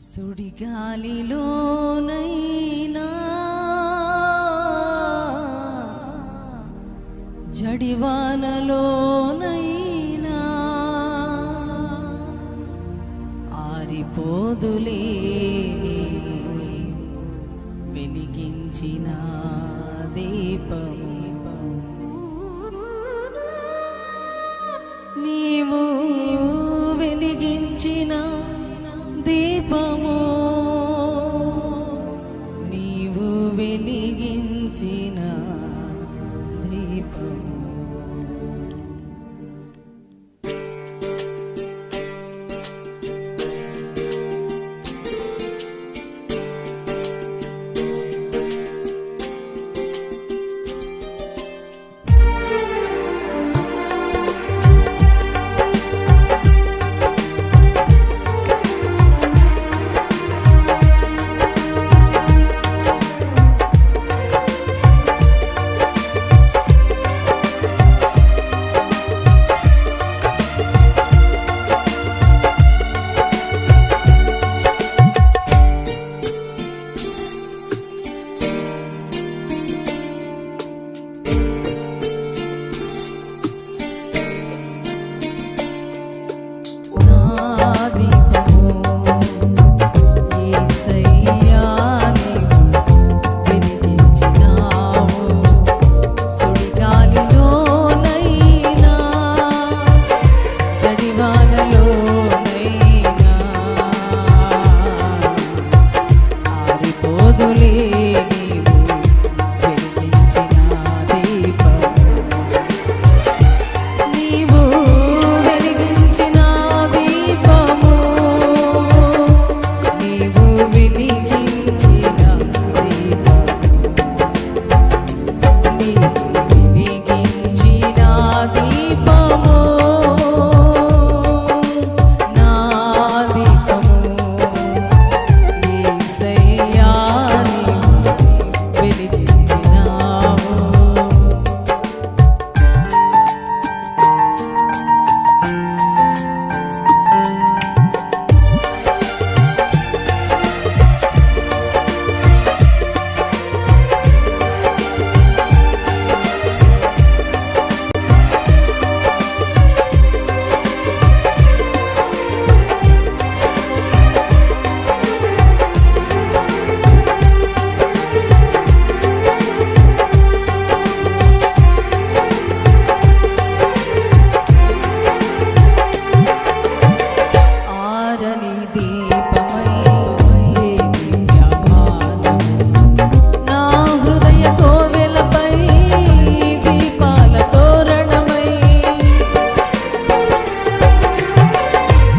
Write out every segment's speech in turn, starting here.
సుడిగాలిలోనైనా జడివానలోనైనా ఆరిపోదులే వెలిగించిన దీపం.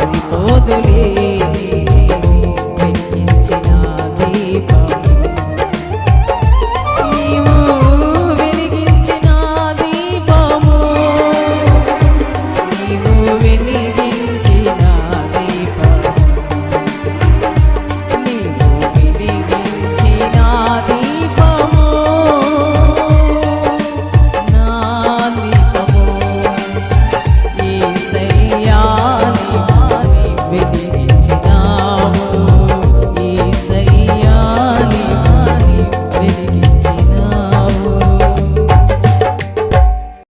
हरि बोधले